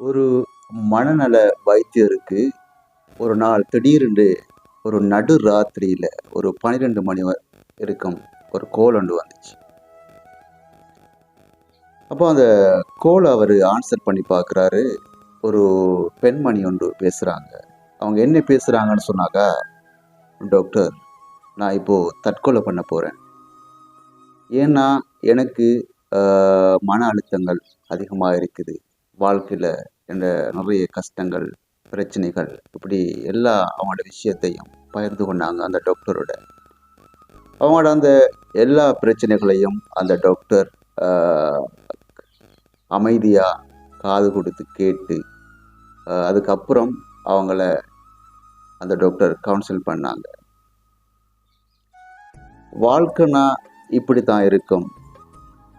ஒரு மனநல வைத்தியருக்கு ஒரு நாள் திடீரென்று ஒரு நடு ராத்திரியில் ஒரு பன்னிரெண்டு மணி இருக்கும் ஒரு கோல் ஒன்று வந்துச்சு. அப்போ அந்த கோலை அவர் ஆன்சர் பண்ணி பார்க்குறாரு ஒரு பெண்மணி ஒன்று பேசுகிறாங்க அவங்க என்ன பேசுகிறாங்கன்னு சொன்னாக்கா டாக்டர் நான் இப்போது தற்கொலை பண்ண போகிறேன் ஏன்னா எனக்கு மன அழுத்தங்கள் அதிகமாக இருக்குது. வாழ்க்கையில் என்ற நிறைய கஷ்டங்கள் பிரச்சனைகள் இப்படி எல்லா அவங்களோட விஷயத்தையும் பகிர்ந்து கொண்டாங்க அந்த டாக்டரோட அவங்களோட அந்த எல்லா பிரச்சனைகளையும் அந்த டாக்டர் அமைதியாக காது கொடுத்து கேட்டு அதுக்கப்புறம் அவங்கள அந்த டாக்டர் கவுன்சில் பண்ணாங்க. வாழ்க்கைனா இப்படி தான் இருக்கும்.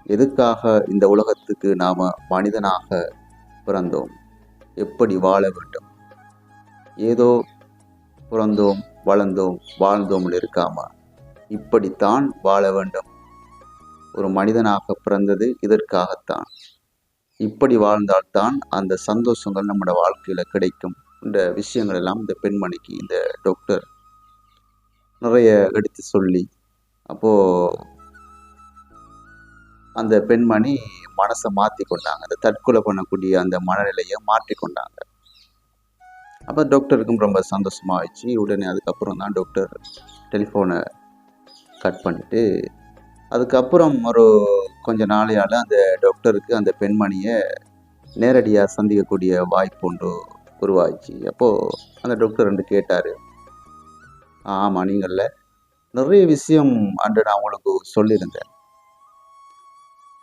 எதுக்காக இந்த உலகத்துக்கு நாம் மனிதனாக பிறந்தோம். எப்படி வாழ வேண்டும்? ஏதோ பிறந்தோம் வளர்ந்தோம் வாழ்ந்தோம்னு இருக்காம? இப்படித்தான் வாழ வேண்டும். ஒரு மனிதனாக பிறந்தது இதற்காகத்தான். இப்படி வாழ்ந்தால்தான் அந்த சந்தோஷங்கள் நம்மளோட வாழ்க்கையில் கிடைக்கும் இந்த விஷயங்கள் எல்லாம் இந்த பெண்மணிக்கு இந்த டாக்டர் நிறைய எடுத்து சொல்லி அப்போது அந்த பெண்மணி மனசை மாற்றி கொண்டாங்க. அந்த தற்கொலை பண்ணக்கூடிய அந்த மனநிலையை மாற்றி கொண்டாங்க. அப்போ டாக்டருக்கும் ரொம்ப சந்தோஷமாகிடுச்சு உடனே அதுக்கப்புறம் தான் டாக்டர் டெலிஃபோனை கட் பண்ணிட்டு அதுக்கப்புறம் ஒரு கொஞ்ச நாளையால் அந்த டாக்டருக்கு அந்த பெண்மணியை நேரடியாக சந்திக்கக்கூடிய வாய்ப்பு ஒன்று உருவாச்சு அப்போது அந்த டாக்டர் ரெண்டு கேட்டார் ஆமாம் நீங்களில் நிறைய விஷயம் அன்று நான் உங்களுக்கு சொல்லியிருந்தேன்.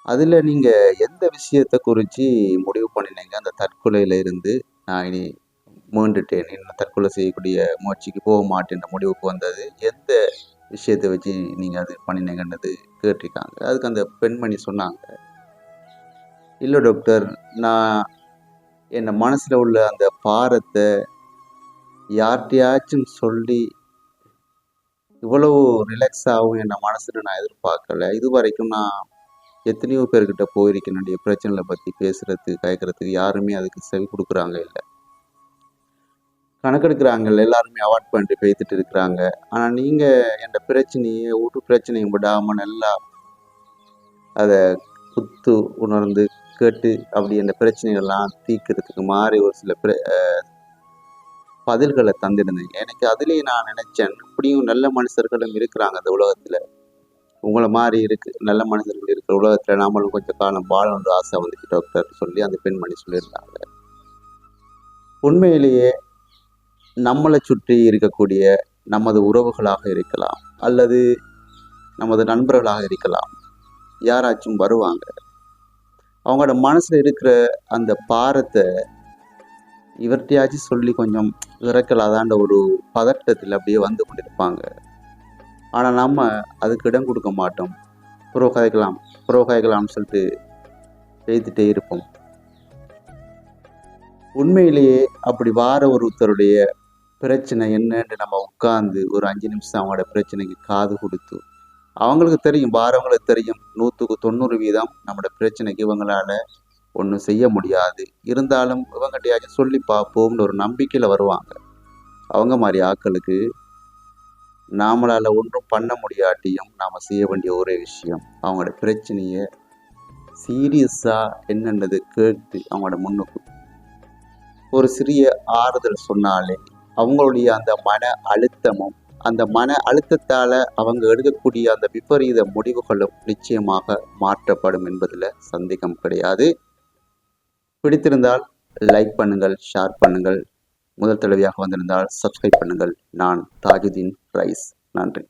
அதில் நீங்கள் எந்த விஷயத்தை குறித்து முடிவு பண்ணினீங்க? அந்த தற்கொலையில் இருந்து நான் இனி மீண்டுட்டேன். இன்னும் தற்கொலை செய்யக்கூடிய முயற்சிக்கு போக மாட்டேன்ற முடிவுக்கு வந்தது. எந்த விஷயத்தை வச்சு நீங்கள் அது பண்ணினீங்கன்றது கேட்டிருக்காங்க. அதுக்கு அந்த பெண்மணி சொன்னாங்க. இல்லை டாக்டர் நான் என் மனசில் உள்ள அந்த பாரத்தை யார்கிட்டயாச்சும் சொல்லி இவ்வளவு ரிலாக்ஸ் ஆகும் என் மனசில் நான் எதிர்பார்க்கல. இது வரைக்கும் நான் எத்தனையோ பேர்கிட்ட போயிருக்க என்னுடைய பிரச்சனைகளை பற்றி பேசுகிறதுக்கு கேட்குறதுக்கு யாருமே அதுக்கு செவி கொடுக்குறாங்க இல்லை. கணக்கெடுக்கிறாங்க எல்லாருமே அவாய்ட் பண்ணிட்டு பேத்துட்டு இருக்கிறாங்க. ஆனால் நீங்கள் என் பிரச்சனையை வீட்டு பிரச்சனையும் விடாமல் நல்லா அதை குத்து உணர்ந்து கேட்டு அப்படி அந்த பிரச்சனைகள்லாம் தீர்க்கிறதுக்கு மாறி ஒரு சில பிர பதில்களை தந்திருந்தேன் எனக்கு அதுலேயே நான் நினச்சேன். இப்படியும் நல்ல மனுஷர்களும் இருக்கிறாங்க அந்த உலகத்தில். உங்களை மாதிரி இருக்கு நல்ல மனிதர்கள் இருக்கிற உலகத்தில் நாமளும் கொஞ்சம் காலம் வாழணுன்ற ஆசை வந்துச்சு டாக்டர் சொல்லி அந்த பெண்மணி சொல்லியிருந்தாங்க. உண்மையிலேயே நம்மளை சுற்றி இருக்கக்கூடிய நமது உறவுகளாக இருக்கலாம் அல்லது நமது நண்பர்களாக இருக்கலாம் யாராச்சும் வருவாங்க. அவங்களோட மனசில் இருக்கிற அந்த பாரத்தை இவர்கிட்டயாச்சும் சொல்லி கொஞ்சம் இறக்கலாதான்ற ஒரு பதட்டத்தில் அப்படியே வந்து கொண்டிருப்பாங்க. ஆனால் நம்ம அதுக்கு இடம் கொடுக்க மாட்டோம். புரோகாய்க்கலாம் புரோகாய்க்கலாம்னு சொல்லிட்டு எழுதிட்டே இருப்போம். உண்மையிலேயே அப்படி வார ஒருத்தருடைய பிரச்சனை என்னன்னு நம்ம உட்கார்ந்து ஒரு அஞ்சு நிமிஷம் அவங்களோட பிரச்சனைக்கு காது கொடுத்து அவங்களுக்கு தெரியும் வாரவங்களுக்கு தெரியும் நூற்றுக்கு தொண்ணூறு வீதம் நம்மளோட பிரச்சனைக்கு இவங்களால ஒன்றும் செய்ய முடியாது. இருந்தாலும் இவங்ககிட்டயாச்சும் சொல்லி பார்ப்போம்னு ஒரு நம்பிக்கையில் வருவாங்க. அவங்க மாதிரி ஆட்களுக்கு நாமளால் ஒன்றும் பண்ண முடியாட்டியும் நாம் செய்ய வேண்டிய ஒரே விஷயம். அவங்களோட பிரச்சனையை சீரியஸாக என்னென்றது கேட்டு அவங்களோட முன்னுக்கு. ஒரு சிறிய ஆறுதல் சொன்னாலே அவங்களுடைய அந்த மன அழுத்தமும் அந்த மன அழுத்தத்தால் அவங்க எடுக்கக்கூடிய அந்த விபரீத முடிவுகளும் நிச்சயமாக மாற்றப்படும் என்பதில் சந்தேகம் கிடையாது. பிடித்திருந்தால் லைக் பண்ணுங்கள் ஷேர் பண்ணுங்கள். முதல் தடவையாக வந்திருந்தால் சப்ஸ்கிரைப் பண்ணுங்கள். நான் தாஜுதீன் ரைஸ். நன்றி.